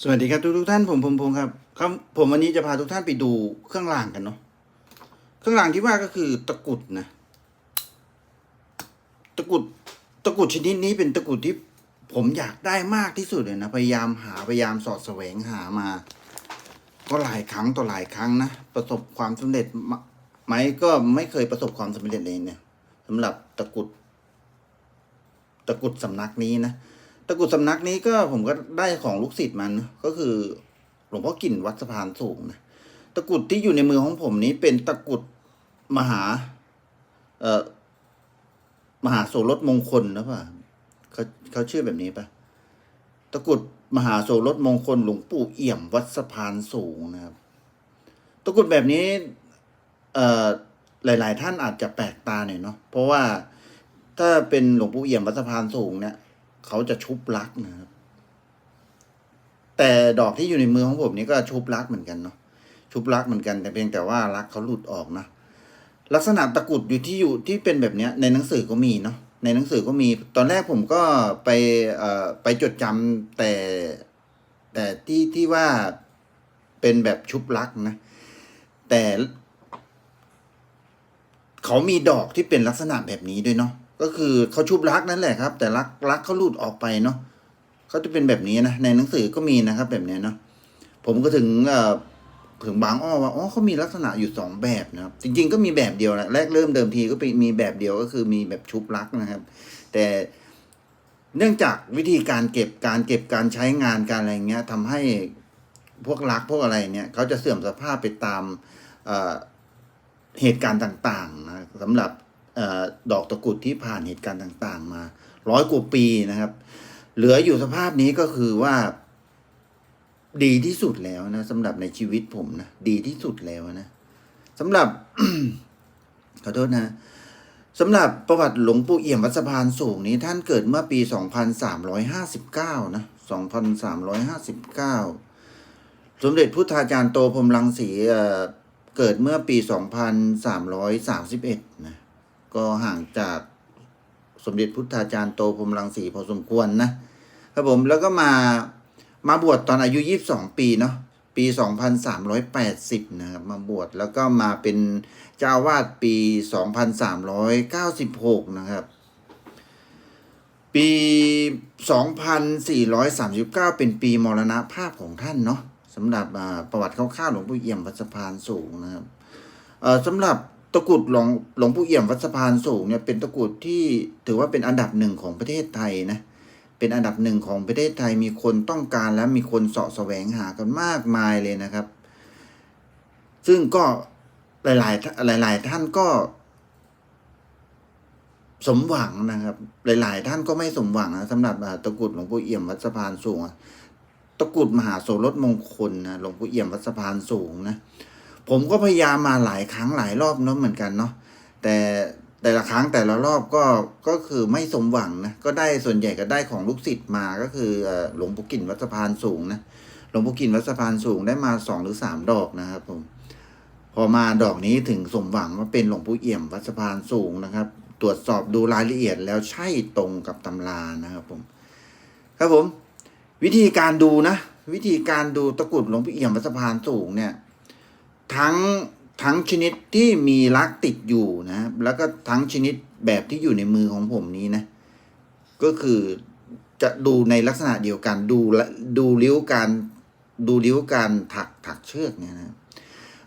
สวัสดีครับทุกทุกท่านผมผมผมครับครับ ผมวันนี้จะพาทุกท่านไปดูเครื่องรางกันเนาะเครื่องรางที่ว่าก็คือตะกุดนะ ตะกุดตะกุดชนิดนี้เป็นตะกุดที่ผมอยากได้มากที่สุดเลยนะพยายามหาพยายามสอดแสวงหามา ก็หลายครั้งต่อหลายครั้งนะประสบความสำเร็จไหมก็ไม่เคยประสบความสำเร็จเลยเนี่ยสำหรับตะกุด ตะกุดสำนักนี้นะะกรุดสำนักนี้ก็ผมก็ได้ของลูกศิษย์มันนะก็คือหลวงพ่อกิ่นวัดสะพานสูงนะตะกรุดที่อยู่ในมือของผมนี้เป็นตะกรุดมหา เอ่อมหาโสรถมงคลนะป่ะเขาเขาชื่อแบบนี้ป่ะตะกรุดมหาโสรถมงคลหลวงปู่เอี่ยมวัดสะพานสูงนะครับ ตะกรุดแบบนี้ เอ่อหลาย ๆ ท่านอาจจะแปลกตาหน่อยเนาะเพราะว่าถ้าเป็นหลวงปู่เอี่ยมวัดสะพานสูงเนี่ย เขาจะชุบลักนะครับ แต่ดอกที่อยู่ในมือของผมนี่ก็ชุบลักเหมือนกันเนาะชุบลักเหมือนกัน แต่เพียงแต่ว่าลักเขาหลุดออกนะลักษณะตะกุดอยู่ที่อยู่ที่เป็นแบบเนี้ย ในหนังสือก็มีเนาะในหนังสือก็มีตอนแรกผมก็ไปเอ่อไปจดจำแต่ แต่ที่ที่ว่าเป็นแบบชุบลักนะ แต่ เขามีดอกที่เป็นลักษณะแบบนี้ด้วยเนาะ ก็คือเขาชุบลักนั่นแหละครับ แต่ลักลักเขาหลุดออกไปเนาะเขาจะเป็นแบบนี้นะในหนังสือก็มีนะครับ แบบนี้เนาะผมก็ถึงถึงบางอ้อว่าอ๋อเขามีลักษณะอยู่สองแบบนะครับ จริง ๆ ก็มีแบบเดียวแหละแรกเริ่มเดิมทีก็เป็นมีแบบเดียวก็คือมีแบบชุบลักนะครับ แต่เนื่องจากวิธีการเก็บการเก็บการใช้งานการอะไรเงี้ยทำให้พวกลักพวกอะไรเนี่ยเขาจะเสื่อมสภาพไปตามเอ่อเหตุการณ์ต่างๆนะสำหรับ ดอกตะกรุดที่ผ่านเหตุการณ์ต่างๆ มาร้อยกว่าปีนะครับ เหลืออยู่สภาพนี้ก็คือว่า ดีที่สุดแล้วนะสำหรับในชีวิตผมนะดีที่สุดแล้วนะสำหรับขอโทษนะสำหรับประวัติหลวงปู่เอี่ยมวัดสะพานสูงนี้ท่านเกิดเมื่อปี 2359 นะ 2359 สมเด็จพุทธาจารย์โตพรมรังสีเเกิดเมื่อปี 2331 นะ ก็ห่างจากสมเด็จพุทธาจารย์โตพรมรังสีพอสมควรนะครับผมแล้วก็มามาบวชตอนอายุ 22 ปีเนาะปี 2380 นะครับมาบวชแล้วก็มาเป็นเจ้าวาดปี 2396 นะครับ ปี 2439 เป็นปีมรณภาพของท่านเนาะสำหรับประวัติคร่าวๆหลวงปู่เอี่ยมวัสพานสูงนะครับสำหรับ ตะกรุดหลวงหลวงปู่เอี่ยมวัดสะพานสูงเนี่ยเป็นตะกรุดที่ถือว่าเป็นอันดับหนึ่งของประเทศไทยนะเป็นอันดับหนึ่งของประเทศไทยมีคนต้องการและมีคนเสาะแสวงหากันมากมายเลยนะครับ ซึ่งก็หลาย ๆ หลาย ๆ ท่านก็ สมหวังนะครับ หลาย ๆ ท่านก็ไม่สมหวังนะสำหรับตะกรุดหลวงปู่เอี่ยมวัดสะพานสูงตะกรุดมหาโสรถมงคลนะหลวงปู่เอี่ยมวัดสะพานสูงนะ ผมก็พยายามมาหลายครั้งหลายรอบเนาะเหมือนกันเนาะแต่แต่ละครั้งแต่ละรอบก็ก็คือไม่สมหวังนะก็ได้ส่วนใหญ่ก็ได้ของลูกศิษย์มาก็คือหลวงปู่กิ่นวัดสะพานสูงนะหลวงปู่กิ่นวัดสะพานสูงได้มาสองหรือสามดอกนะครับผมพอมาดอกนี้ถึงสมหวังว่าเป็นหลวงปู่เอี่ยมวัดสะพานสูงนะครับ ตรวจสอบดูรายละเอียดแล้วใช่ตรงกับตำรานะครับผม ครับผม วิธีการดูนะ วิธีการดูตะกรุดหลวงปู่เอี่ยมวัดสะพานสูงเนี่ย ทั้งทั้งชนิดที่มีลักติดอยู่นะแล้วก็ทั้งชนิดแบบที่อยู่ในมือของผมนี้นะ ก็คือจะดูในลักษณะเดียวกันดูละดูริ้วการดูริ้วการถักถักเชือกเนี่ยนะ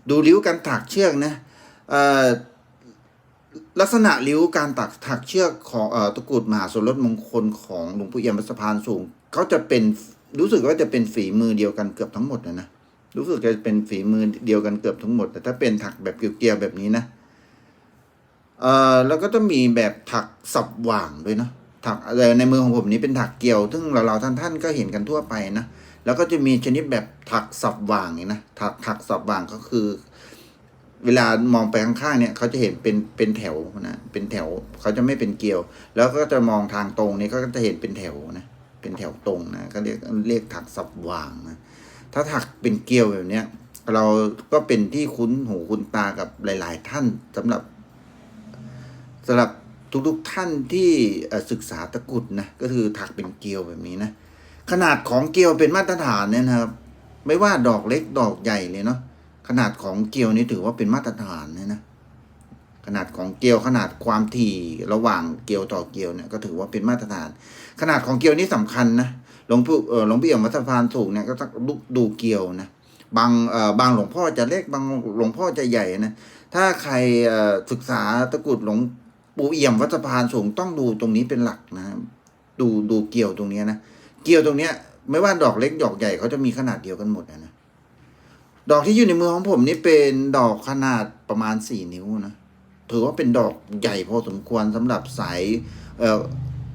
ดูริ้วการถักเชือกนะลักษณะริ้วการถักถักเชือกของอตะกรุดมหาสนรถมงคลของหลวงปู่เอี่ยมัสะพานสูงเขาจะเป็นรู้สึกว่าจะเป็นฝีมือเดียวกันเกือบทั้งหมดนะนะ รู้สึกจะเป็นฝีมือเดียวกันเกือบทั้งหมด แต่ถ้าเป็นถักแบบเกลียวๆแบบนี้นะเอ่อแล้วก็ต้องมีแบบถักสับหว่างด้วยเนาะถักอะไรในมือของผมนี้เป็นถักเกลียว ซึ่งเราๆท่านท่านๆก็เห็นกันทั่วไปนะแล้วก็จะมีชนิดแบบถักสับหว่างนี่นะถักถักสับหว่างก็คือ เวลามองไปข้างๆเนี่ยเขาจะเห็นเป็นเป็นแถวนะเป็นแถวเขาจะไม่เป็นเกลียว แล้วก็จะมองทางตรงนี้ก็จะเห็นเป็นแถวนะเป็นแถวตรงนะก็เรียกเรียกถักสับหว่างนะ ถ้าถักเป็นเกลียวแบบเนี้ย เราก็เป็นที่คุ้นหูคุ้นตากับหลาย ๆ ท่านสำหรับสำหรับทุก ๆ ท่านที่ศึกษาตะกุดนะก็คือถักเป็นเกลียวแบบนี้นะขนาดของเกลียวเป็นมาตรฐานเนี่ยนะครับ ไม่ว่าดอกเล็กดอกใหญ่เลยเนาะขนาดของเกลียวนี่ถือว่าเป็นมาตรฐานเลยนะขนาดของเกลียวขนาดความถี่ระหว่างเกลียวต่อเกลียวเนี่ยก็ถือว่าเป็นมาตรฐาน ขนาดของเกลียวนี่สำคัญนะ หลวงปู่เออหลวงพี่เอี่ยมวัสะพานสูงเนี่ยก็ต้องดูเกลียวนะบางเอ่อบางหลวงพ่อจะเล็กบางหลวงพ่อจะใหญ่นะถ้าใครศึกษาตะกรุดหลวงปู่เอี่ยมวัดสะพานสูงต้องดูตรงนี้เป็นหลักนะดูดูเกลียวตรงนี้นะเกลียวตรงเนี้ย ไม่ว่าดอกเล็กดอกใหญ่เขาจะมีขนาดเดียวกันหมดนะนะดอกที่อยู่ในมือของผมนี่เป็นดอกขนาดประมาณสี่นิ้วนะถือว่าเป็นดอกใหญ่พอสมควรสำหรับสายเอ่อ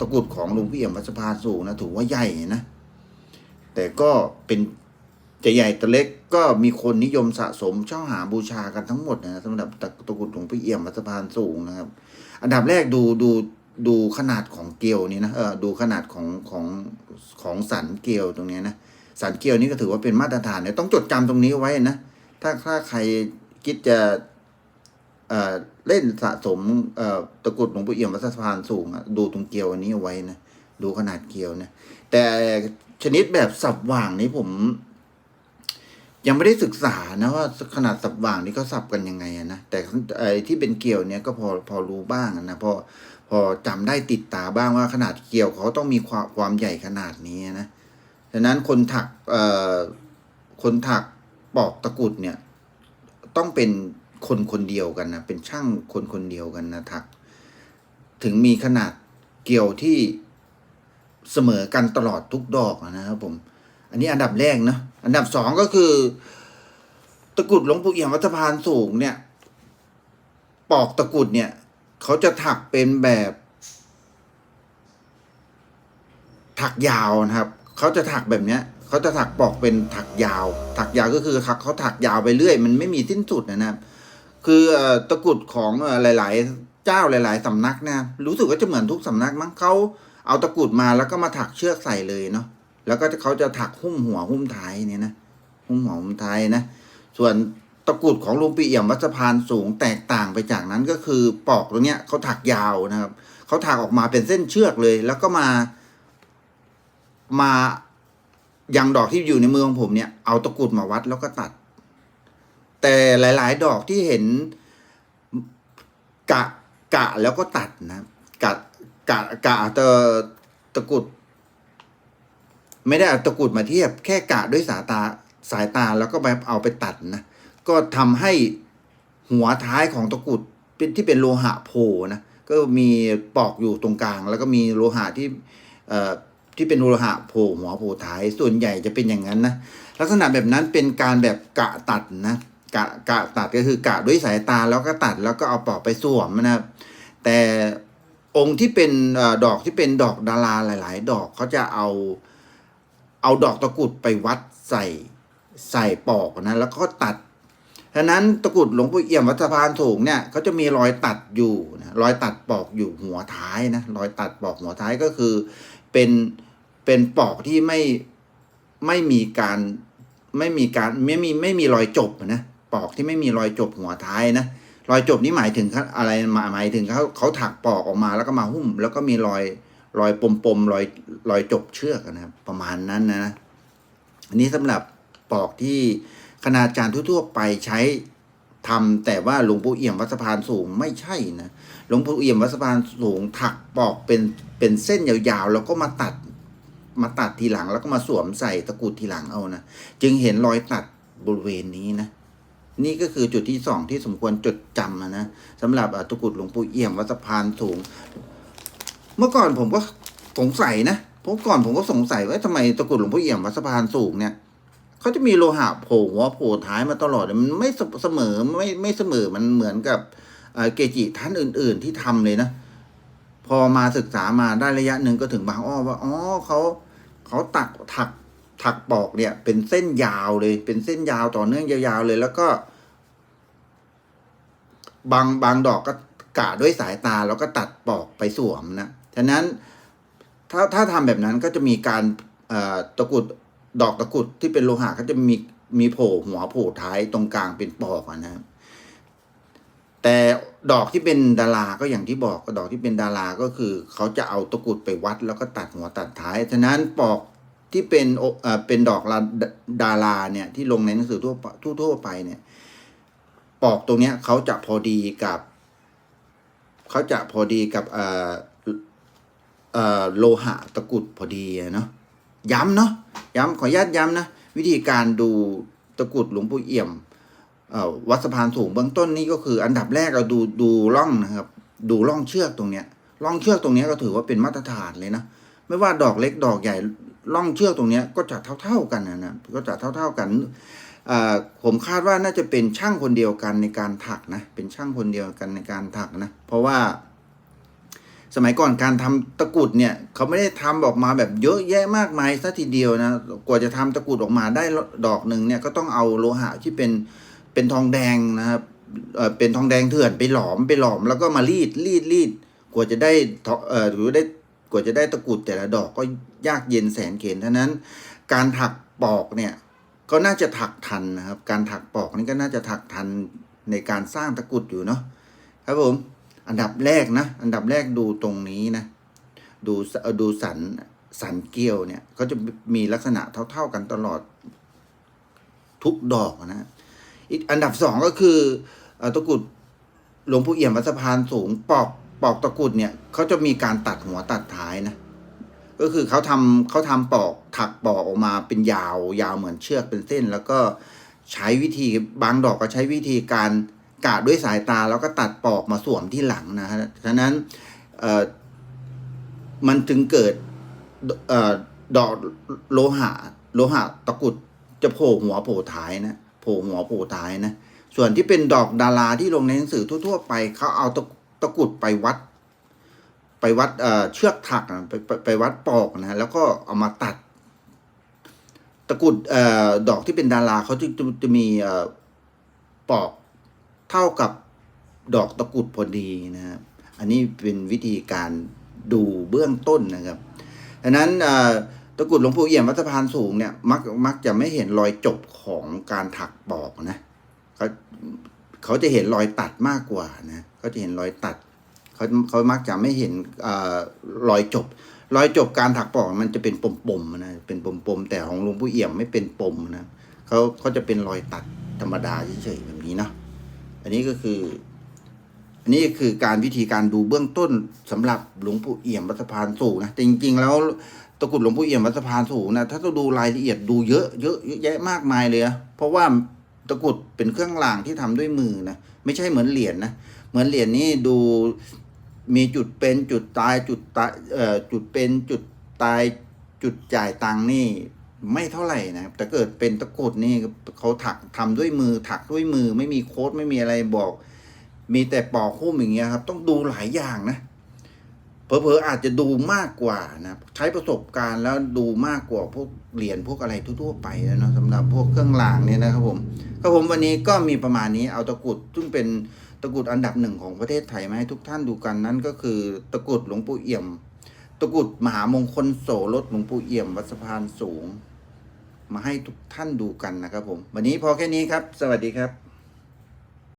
ตะกรุดของหลวงพี่เอี่ยมวัดสะพานสูงนะถือว่าใหญ่นะ แต่ก็เป็นจะใหญ่แต่เล็กก็มีคนนิยมสะสมเช่าหาบูชากันทั้งหมดนะสำหรับตะตะกรุดหลวงพี่เอี่ยมวัดสะพานสูงนะครับ อันดับแรกดูดูดูขนาดของเกลียวนี่นะเออดูขนาดของของของสันเกลียวตรงนี้นะสันเกลียวนี่ก็ถือว่าเป็นมาตรฐานเนี่ยต้องจดจำตรงนี้ไว้นะถ้าถ้าใครคิดจะเอ่อ เล่นสะสมตะกรุดหลวงปู่เอี่ยมวัดสะพานสูงดูตรงเกลียวอันนี้เอาไว้นะดูขนาดเกลียวนะแต่ชนิดแบบสับว่างนี้ผม ยังไม่ได้ศึกษานะว่าขนาดสับว่างนี้เขาสับกันยังไงนะแต่ไอ้ที่เป็นเกลียวเนี่ยก็พอพอรู้บ้างนะพอพอจำได้ติดตาบ้างว่าขนาดเกลียวเขาต้องมีความความใหญ่ขนาดนี้นะฉะนั้นคนถักเอ่อคนถักปอกตะกรุดเนี่ย ต้องเป็น คนคนเดียวกันนะเป็นช่างคนคนเดียวกันนะถัก ถึงมีขนาดเกี่ยวที่เสมอกันตลอดทุกดอกนะครับผม อันนี้อันดับแรกเนาะอันดับสองก็คือ ตะกุดหลวงปู่เอี่ยมวัดสะพานสูงเนี่ย ปอกตะกุดเนี่ย เขาจะถักเป็นแบบ ถักยาวนะครับ เขาจะถักแบบเนี้ยเขาจะถักปอกเป็นถักยาว ถักยาวก็คือเขาเขาถักยาวไปเรื่อย มันไม่มีสิ้นสุดนะครับ คือตะกรุดของหลาย ๆ เจ้าหลาย ๆ สำนักนะรู้สึกว่าจะเหมือนทุกสำนักมั้งเขาเอาตะกรุดมาแล้วก็มาถักเชือกใส่เลยเนาะแล้วก็เขาจะถักหุ้มหัวหุ้มท้ายเนี่ยนะหุ้มหัวหุ้มท้ายนะส่วนตะกรุดของหลุงปีเอี่ยมวัดสะพานสูงแตกต่างไปจากนั้นก็คือปอกตรงเนี้ยเขาถักยาวนะครับเขาถักออกมาเป็นเส้นเชือกเลย แล้วก็มา มาอย่างดอกที่อยู่ในมือของผมเนี่ยเอาตะกรุดมาวัดแล้วก็ตัด แต่หลาย ๆ ดอกที่เห็นกะกะแล้วก็ตัดนะกะกะกะตะตะกรุด ไม่ได้เอาตะกรุดมาเทียบ แค่กะด้วยสายตาสายตาแล้วก็ไปเอาไปตัดนะก็ทำให้หัวท้ายของตะกรุดเป็นที่เป็นโลหะโผล่นะก็มีปอกอยู่ตรงกลาง แล้วก็มีโลหะที่เอ่อที่เป็นโลหะโผล่หัวโผล่ท้ายส่วนใหญ่จะเป็นอย่างนั้นนะลักษณะแบบนั้นเป็นการแบบกะตัดนะ กะกะตัดก็คือกะด้วยสายตาแล้วก็ตัดแล้วก็เอาปอกไปสวมนะครับ แต่องค์ที่เป็นดอกที่เป็นดอกดาราหลาย ๆ ดอกเขาจะเอาเอาดอกตะกุดไปวัดใส่ใส่ปอกนะแล้วก็ตัดฉะนั้นตะกุดหลวงปู่เอี่ยมวัดสะพานสูงเนี่ยเขาจะมีรอยตัดอยู่นะรอยตัดปอกอยู่หัวท้ายนะรอยตัดปอกหัวท้ายก็คือเป็นเป็นปอกที่ไม่ไม่มีการไม่มีการไม่มีไม่มีรอยจบนะ ปอกที่ไม่มีรอยจบหัวท้ายนะรอยจบนี่หมายถึงอะไรหมายถึงเขาเขาถักปอกออกมาแล้วก็มาหุ้ม แล้วก็มีรอยรอยปมปมๆรอยรอยจบเชือกนะครับ ประมาณนั้นนะอันนี้สำหรับปอกที่คณาจารย์ทั่วๆไปใช้ทำแต่ว่าหลวงปู่เอี่ยมวัดสะพานสูงไม่ใช่นะหลวงปู่เอี่ยมวัดสะพานสูงถักปอกเป็นเป็นเส้นยาวๆ แล้วก็มาตัดมาตัดทีหลังแล้วก็มาสวมใส่ตะกรุดทีหลังเอานะจึงเห็นรอยตัดบริเวณนี้นะ นี่ก็คือจุดที่สองที่สมควรจดจำนะสำหรับตะกุดหลวงปู่เอี่ยมวัดสะพานสูง เมื่อก่อนผมก็สงสัยนะเพราะก่อนผมก็สงสัยว่าทำไมตะกุดหลวงพ่เอี่ยมวัดสะพานสูงเนี่ยเขาจะมีโลหะโผล่หัวโผล่ท้ายมาตลอดมันไม่เสมอไม่ไม่เสมอมันเหมือนกับเกจิท่านอื่น ๆ ที่ทำเลยนะ พอมาศึกษามาได้ระยะหนึ่งก็ถึงบางอ้อว่าอ๋อเขาเขาตักถัก ถักปอกเนี่ย เป็นเส้นยาวเลย เป็นเส้นยาวต่อเนื่องยาวๆเลย แล้วก็ บางบางดอกก็กะด้วยสายตาแล้วก็ตัดปอกไปสวมนะฉะนั้นถ้าถ้าทำแบบนั้นก็จะมีการตะกรุดดอกตะกรุดที่เป็นโลหะก็จะมีมีโผล่หัวโผล่ท้ายตรงกลางเป็นปอกนะครับแต่ดอกที่เป็นดาราก็อย่างที่บอกดอกที่เป็นดาราก็คือ เขาจะเอาตะกรุดไปวัดแล้วก็ตัดหัวตัดท้าย ฉะนั้นปอก ที่เป็นโอเอ่อเป็นดอกลาดาราเนี่ยที่ลงในหนังสือทั่วไปทั่วไปเนี่ยปอกตรงเนี้ยเขาจะพอดีกับเขาจะพอดีกับเอ่อเอ่อโลหะตะกุดพอดีเนาะย้ำเนาะย้ำขออนุญาตย้ำนะวิธีการดูตะกุดหลวงปู่เอี่ยมอ่อวัดสะพานสูงเบื้องต้นนี่ก็คือ อันดับแรกเราดูดูร่องนะครับ ดูร่องเชือกตรงเนี้ยร่องเชือกตรงเนี้ยก็ถือว่าเป็นมาตรฐานเลยนะไม่ว่าดอกเล็กดอกใหญ่ ร่องเชือกตรงนี้ก็จะเท่าๆกันนะนะก็จะเท่าๆกันอ่าผมคาดว่าน่าจะเป็นช่างคนเดียวกันในการถักนะเป็นช่างคนเดียวกันในการถักนะ เพราะว่า สมัยก่อนการทำตะกรุดเนี่ยเขาไม่ได้ทำออกมาแบบเยอะแยะมากมายซะทีเดียวนะกว่าจะทำตะกรุดออกมาได้ดอกหนึ่งเนี่ยก็ต้องเอาโลหะที่เป็นเป็นทองแดงนะครับเอ่อเป็นทองแดงเถื่อนไปหลอมไปหลอมแล้วก็มารีดรีดรีดกว่าจะได้เอ่อหรือได้ กว่าจะได้ตะกรุดแต่ละดอกก็ยากเย็นแสนเข็ญเท่านั้น การถักปอกเนี่ยก็น่าจะถักทันนะครับ การถักปอกนี่ก็น่าจะถักทันในการสร้างตะกรุดอยู่เนาะครับผม อันดับแรกนะ อันดับแรกดูตรงนี้นะ ดูดูสันสันเกลียวเนี่ยเขาจะมีลักษณะเท่า ๆกันตลอดทุกดอกนะอีกอันดับสองก็คือตะกรุดหลวงปู่เอี่ยมวัดสะพานสูงปอก ปอกตะกุดเนี่ยเขาจะมีการตัดหัวตัดท้ายนะ ก็คือเขาทำเขาทำปอกถักปอกออกมาเป็นยาวยาวเหมือนเชือกเป็นเส้น แล้วก็ใช้วิธีบางดอกก็ใช้วิธีการกะด้วยสายตาแล้วก็ตัดปอกมาสวมที่หลังนะฮะฉะนั้นเอ่อมันจึงเกิดเออดอกโลหะ โลหะตะกุดจะโผล่หัวโผล่ท้ายนะโผล่หัวโผล่ท้ายนะส่วนที่เป็นดอกดาราที่ลงในหนังสือทั่ว ๆ ไปเขาเอาตะ ตะกุดไปวัด ไปวัดเชือกถักอะไปไปไปวัดปอกนะแล้วก็เอามาตัด ตะกุดออดอกที่เป็นดาราเขาจะจะจะมีปอกเท่ากับดอกตะกุดพอดีนะครับ อันนี้เป็นวิธีการดูเบื้องต้นนะครับดังนั้นตะกุดหลวงปู่เอี่ยมวัดสะพานสูงเนี่ยมักมักจะไม่เห็นรอยจบของการถักปอกนะเเขาจะเห็นรอยตัดมากกว่านะเขาจะเห็นรอยตัดเขาเขามักจะไม่เห็นเอ่อรอยจบ รอยจบการถักปอกมันจะเป็นปมๆนะเป็นปมๆแต่ของหลวงปู่เอี่ยมไม่เป็นปมนะเขาเขาจะเป็นรอยตัดธรรมดาเฉยๆแบบนี้เนาะอันนี้ก็คือ อันนี้คือการวิธีการดูเบื้องต้นสำหรับหลวงปู่เอี่ยมวัดสพานสูงนะแต่จริง ๆ แล้วตะกุดหลวงปู่เอี่ยมวัดสพานสูงนะถ้าต้องดูรายละเอียดดูเยอะเยอะเยอะแยะมากมายเลยนะเพราะว่า ตะกรุดเป็นเครื่องรางที่ทำด้วยมือนะไม่ใช่เหมือนเหรียญนะเหมือนเหรียญนี่ดูมีจุดเป็นจุดตายจุดตายเอ่อจุดเป็นจุดตายจุดจ่ายตังนี่ไม่เท่าไหร่นะครับแต่เกิดเป็นตะกรุดนี่เขาถักทำด้วยมือถักด้วยมือ ไม่มีโค้ดไม่มีอะไรบอก มีแต่ปอกหุ้มอย่างเงี้ยครับ ต้องดูหลายอย่างนะ เผลอๆอาจจะดูมากกว่านะใช้ประสบการณ์แล้วดูมากกว่าพวกเหรียญพวกอะไรทั่วๆไปแล้วเนาะสำหรับพวกเครื่องรางเนี่ยนะครับผมครับผมวันนี้ก็มีประมาณนี้เอาตะกุดซึ่งเป็นตะกุดอันดับหนึ่งของประเทศไทยมาให้ทุกท่านดูกันนั่นก็คือตะกุดหลวงปู่เอี่ยม ตะกุดมหามงคลโสรถหลวงปู่เอี่ยมวัดสะพานสูง มาให้ทุกท่านดูกันนะครับผม วันนี้พอแค่นี้ครับ สวัสดีครับ